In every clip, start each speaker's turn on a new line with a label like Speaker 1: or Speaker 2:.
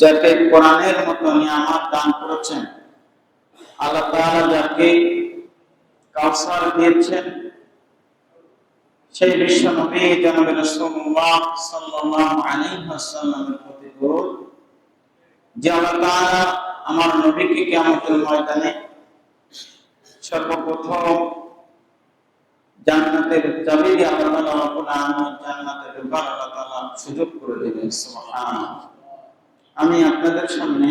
Speaker 1: যাকে কোরআনের মতো নিয়ামত দান করেছেন, আল্লাহ তাআলা যাকে কাউসার দিয়েছেন, সেই বিশ্ব নবী জনাব রাসূলুল্লাহ সাল্লাল্লাহু আলাইহি ওয়াসাল্লামের প্রতি দরুদ, যে আল্লাহ তাআলা আমার নবীকে কিয়ামতের ময়দানে সর্বপ্রথম জান্নাতের চাবি দিয়ে আল্লাহ তাআলা আলামিন জান্নাতে ঢোকার আল্লাহ তাআলা সুযোগ করে দিবেন, সুবহানাল্লাহ। আমি আপনাদের সামনে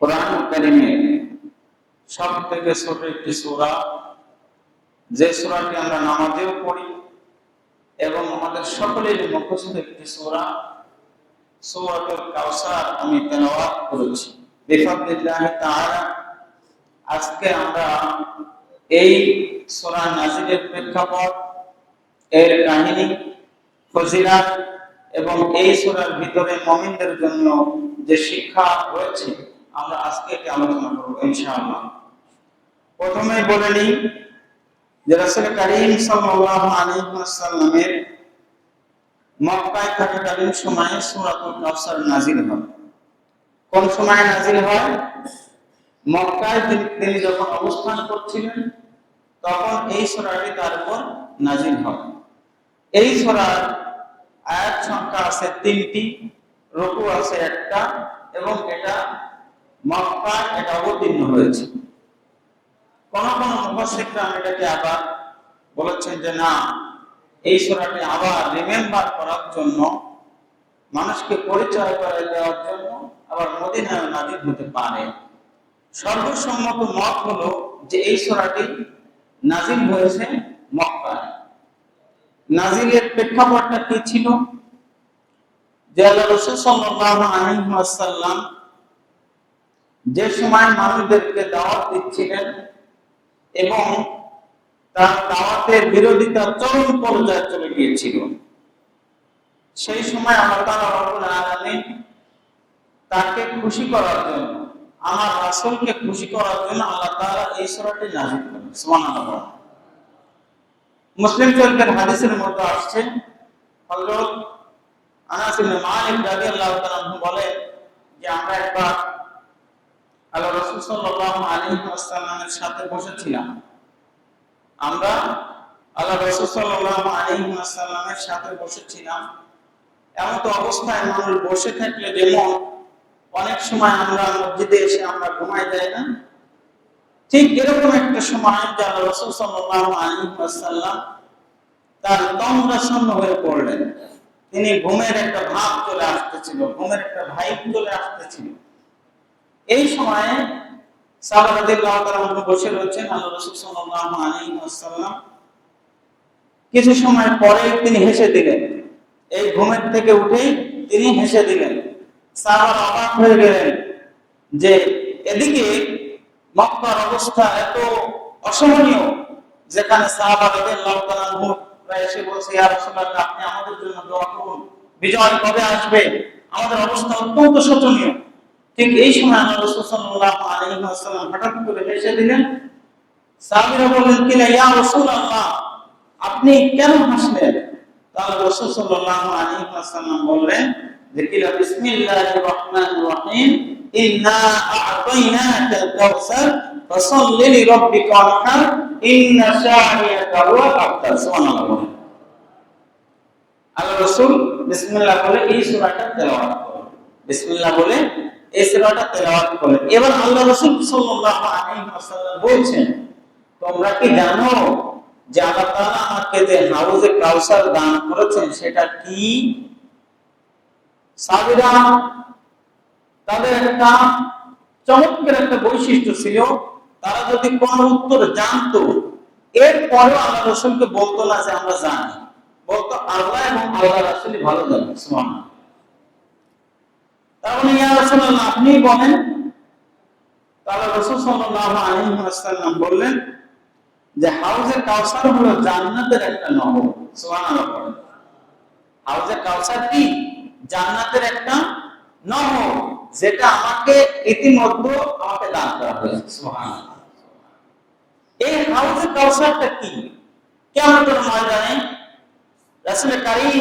Speaker 1: কোরআন কারিমের সব থেকে ছোট একটি সূরা, যে সূরাটি আমরা নামাজেও পড়ি এবং আমাদের সকলের মুখস্থ একটি সূরা, সূরাতুল কাউসার আমি তেলাওয়াত করেছি। বিফাদিল্লাহ তাআলা, আজকে আমরা এই সূরা নাজিলের প্রেক্ষাপট, এর কাহিনী, ফজিলাত এবং এই সূরার ভিতরে মুমিনদের জন্য যে শিক্ষা রয়েছে, আমরা আজকে এটি আলোচনা করব ইনশাআল্লাহ। প্রথমে বলে নিই যে রাসূল করিম সাল্লাল্লাহু আলাইহি মক্কায় থাকাকালীন সময়ে সূরাতুল কাউসার নাজিল হয়। কোন সময় নাজিল হয়? মক্কায় তিনি যখন অবস্থান করছিলেন তখন এই সরাটি তার উপর নাজিল হবে। এই সরার আয়াত সংখ্যা আছে তিনটি, রুকু আছে একটা, এবং এটা মক্কায় এটা অবতীর্ণ হয়েছে। কোন কোন মুফাসসিররা এটাকে আবার বলেছেন যে, না, এই সূরাটি আবার রিমেম্বার করার জন্য, মানুষকে পরিচয় করে দেওয়ার জন্য আবার মদিনায় নাজিল হতে পারে। সর্বসম্মত মত হলো যে, এই সূরাটি নাজিল হয়েছে মক্কায়। নাজিলের প্রেক্ষাপটটা কি ছিল? যে আল্লাহ রাসূল যে সময় মানুষদেরকে দাওয়াত দিচ্ছিলেন এবং তার দাওয়াতের বিরোধিতা চরম পর্যায়ে চলে গিয়েছিল, সেই সময় আল্লাহ আলামিন তাকে খুশি করার জন্য আমার রাসূলকে খুশি করার জন্য আল্লাহ তাআলা এই সূরাটি নাযিল করেন। সুবহানাল্লাহ। মুসলিম শরীফের হাদিসের মধ্যে আসছে, হযরত আনাস ইবনে মালিক রাদিয়াল্লাহু তাআলা বলেন যে, আমরা একবার আল্লাহ রাসূল সাল্লাল্লাহু আলাইহি ওয়াসাল্লামের সাথে বসেছিলাম। আমরা আল্লাহ রাসূল সাল্লাল্লাহু আলাইহি ওয়াসাল্লামের সাথে বসেছিলাম। এমন তো অবস্থায় মানুষ বসে থাকলে যেমন অনেক সময় আমরা মসজিদে এসে আমরা ঘুমাই যাই না। ঠিক এরকম একটা সময় যে আল্লাহ রাসূল সাল্লাল্লাহু তার শূন্য হয়ে পড়লেন। তিনি ঘুমের একটা ভাব চলে আসতেছিল, ঘুমের একটা ভাইব চলে আসতেছিল। এই সময়ে বসে রয়েছেন কিছু সময় পরে তিনি হেসে দিলেন। এই ঘুমের থেকে উঠেই তিনি হেসে দিলেন। হয়ে যে এদিকে মক্কার অবস্থা এত অসহনীয়, যেখানে আপনি আমাদের জন্য বিজয় কবে আসবে? আমাদের অবস্থা অত্যন্ত শোচনীয়। ঠিক এই সময় হঠাৎ করে দিলেন কি না ইয়া আপনি কেন হাসলেন? তাহলে বললেন আল্লাহ রাসূল বিসমিল্লাহ বলে এই সূরাটা তেলাওয়াত বিসমিল্লাহ বলে এই সূরাটা তেলাওয়াত এবার আল্লাহ রাসূল সাল্লাল্লাহু আলাইহি ওয়াসাল্লাম বলছেন, তোমরা কি জানো যে আল্লাহ তাআলা আমাকে যে হাউজে কাউসার দান করেছেন, সেটা কি? সাবিরা তাদের একটা চমৎকার একটা বৈশিষ্ট্য ছিল, তারা যদি কোন উত্তর জানতো, এরপরেও আল্লাহ রসুলকে বলতো না যে আমরা জানি। বলতো আল্লাহ এবং আল্লাহ রাসুলই ভালো জানেন, সুবহানাল্লাহ। তার মানে ইয়া রাসূলুল্লাহ, আপনি বলেন, তাহলে রাসূল সাল্লাল্লাহু আলাইহি বললেন যে, হাউজে কাউসার হলো জান্নাতের একটা নহর বলেন। হাউজে কাউসার কি? জান্নাতের একটা নহর, যেটা আমাকে ইতিমধ্যে আমাকে দান করা হয়েছে। এই হাউজে কাউসারটা কি? কেমন ময়দানে রাসূল কারীম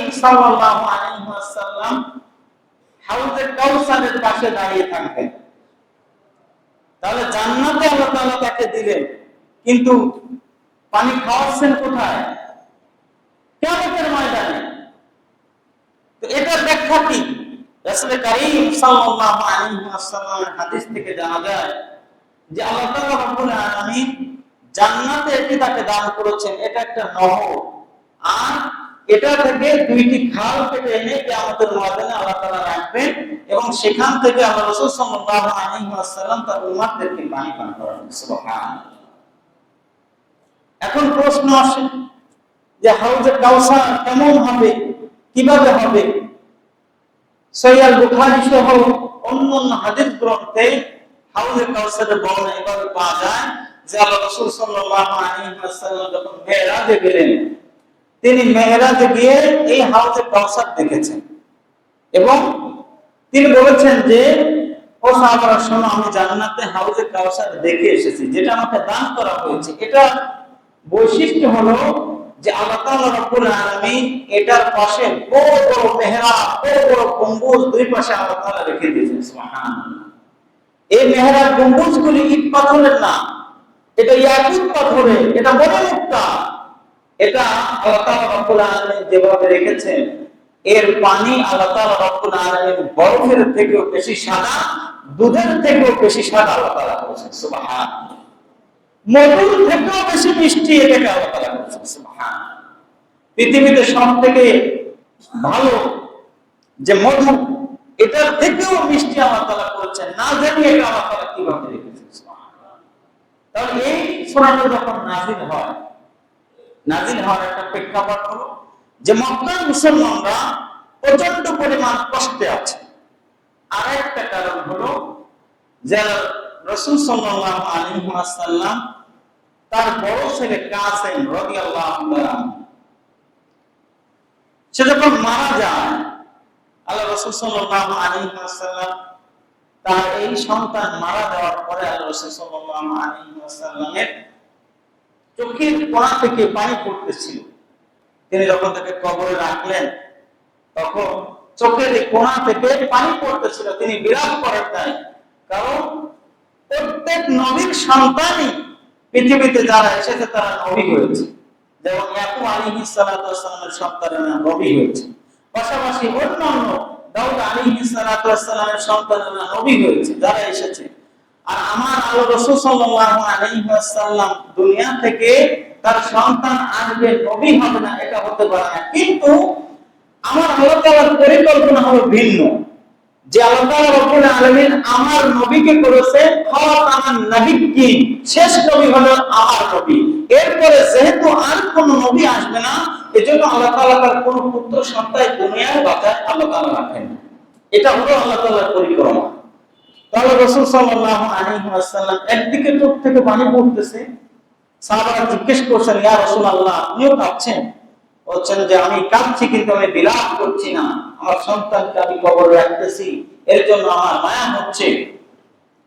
Speaker 1: কাউসারের পাশে দাঁড়িয়ে থাকতেন। তাহলে জান্নাতে আল্লাহ তাকে দিলেন, কিন্তু পানি খাওয়াচ্ছেন কোথায়? কিয়ামতের ময়দানে। তো এটা ব্যাখ্যা কি? রাসূল কারীম সাল্লাল্লাহু আলাইহি ওয়াসাল্লামের হাদিস থেকে জানা যায় যে আল্লাহ তাআলা আলামিন জান্নাতে দান করেছেন, এটা একটা নহর। আর এটা থেকে দুইটি খাল কেটে এনে কিয়ামতের ময়দানে আল্লাহ তাআলা রাখবেন এবং সেখান থেকে আল্লাহ রাসূল সাল্লাল্লাহু আলাইহি ওয়াসাল্লাম তার উম্মতদেরকে পানি পান করাবেন। সুবহানাল্লাহ। এখন প্রশ্ন আসে যে হাউজে কাউসার কেমন হবে? কীভাবে হবে? সৈয়াল বুখারী সহ অন্যান্য হাদিস গ্রন্থে হাউজে কাউসারের বর্ণনা এভাবে পাওয়া যায় যে আল্লাহ রাসূল সাল্লাল্লাহু আলাইহি ওয়াসাল্লাম যখন মেরাজে গেলেন, তিনি মেরাজে গিয়ে এই হাউজে কাউসার দেখেছেন। এবং তিনি বলেছেন যে, ও সাহাবারা, শোনো, আমি জান্নাতে হাউজে কাউসার দেখে এসেছি, যেটা আমাকে দান করা হয়েছে। এটা বৈশিষ্ট্য হলো যে আল্লাহ এটার পাশে বড় বড় বড় বড় দুই পাশে আল্লাহ রেখে দিয়েছেন ইট পাথরের না, এটা ইয়াকুত এটা বড় মুক্তা এটা আল্লাহ রব্বুল যেভাবে রেখেছেন, এর পানি আল্লাহ রব্বুল বরফের থেকেও বেশি সাদা, দুধের থেকেও বেশি সাদা আল্লাহ তাআলা করেছেন মধুর থেকেও বেশি মিষ্টি এটাকে আল্লাহ করেছেন পৃথিবীতে সব থেকে ভালো যে মধু, এটার থেকেও মিষ্টি আল্লাহ তাআলা করেছেন। না জানি এটা আল্লাহ তাআলা কীভাবে রেখেছেন? তাহলে এই সূরাটা যখন নাযিল হয়, নাযিল হওয়ার একটা প্রেক্ষাপট হলো যে মক্কার মুসলমানরা প্রচণ্ড পরিমাণ কষ্টে আছে। আর একটা কারণ হলো যে রসুল সাল্লাল্লাহু আলাইহি ওয়াসাল্লাম তার বড় ছেলে কাসেম রবি তাআলা সে যখন মারা যায়, আল্লাহ রসুল ওয়াসাল্লাম তার এই সন্তান মারা যাওয়ার পরে আল্লাহ রসুল আলাইহি ওয়াসাল্লামের চোখের কোণা থেকে পানি পড়তেছিল। তিনি যখন তাকে কবরে রাখলেন, তখন চোখের কোণা থেকে পানি পড়তেছিল। তিনি বিরাট করেন নাই। কারণ প্রত্যেক নবীর সন্তানই পৃথিবীতে যারা এসেছে, তারা নবী হয়েছে। ইয়াকুব সন্তানেরা নবী হয়েছে। পাশাপাশি অন্যান্য দাউদ সন্তানেরা নবী হয়েছে, যারা এসেছে। আর আমার আলো রাসূল সাল্লাল্লাহু আলাইহি ওয়াসাল্লাম দুনিয়া থেকে তার সন্তান আসবে নবী হবে না, এটা হতে পারে না। কিন্তু আমার আল্লাহ তাআলার পরিকল্পনা হলো ভিন্ন। যে আল্লাহ রব্বুল আলামিন আমার নবীকে করেছে শেষ নবী হলো আমার নবী। এরপরে যেহেতু আর কোন নবী আসবে না, এজন্য আল্লাহ তাআলা তার কোন পুত্র সন্তান বাঁচায় আল্লাহ তাআলা রাখেন এটা হলো আল্লাহ তাআলার পরিক্রমা। তাহলে রাসূল সাল্লাল্লাহু আলাইহি ওয়াসাল্লাম একদিকে চোখ থেকে পানি পড়তেছে। সাহাবারা জিজ্ঞেস করছেন, ইয়া রাসূলুল্লাহ বলছেন যে, আমি কাঁদছি কিন্তু আমি বিলাপ করছি না। আমার সন্তানকে আমি কবর রাখতেছি, এর জন্য আমার মায়া হচ্ছে।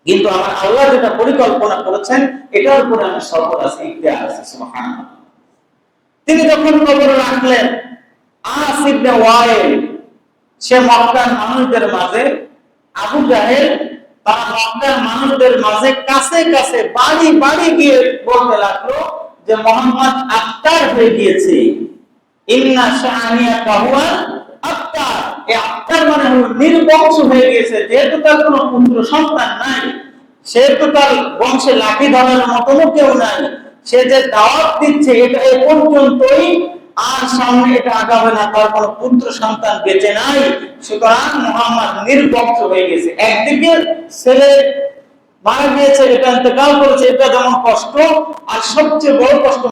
Speaker 1: কিন্তু আমার আল্লাহ যেটা পরিকল্পনা করেছেন, এটার উপরে আমি আছে তিনি যখন কবর রাখলেন, আস ইবনে ওয়াইল, সে মক্কার মানুষদের মাঝে, আবু জাহেল মক্কার মানুষদের মাঝে কাছে কাছে বাড়ি বাড়ি গিয়ে বলতে লাগল যে, মোহাম্মদ আফতার হয়ে গিয়েছে। ইন্না শাআনিয়া কাহুয়া এই মানে নির্বংশ হয়ে গেছে যেহেতু তার কোনো পুত্র সন্তান নাই, সেহেতু তার বংশে লাঠি ধরার মতনও কেউ নাই। সে যে দাওয়াত দিচ্ছে, এটা এ পর্যন্তই আর সামনে এটা আগাবে না, তার কোনো পুত্র সন্তান বেঁচে নাই। সুতরাং মোহাম্মদ নির্বংশ হয়ে গেছে একদিকে ছেলে মারা গিয়েছে, এটা ইন্তেকাল করেছে, এটা যেমন কষ্ট, আর সবচেয়ে বড় কষ্ট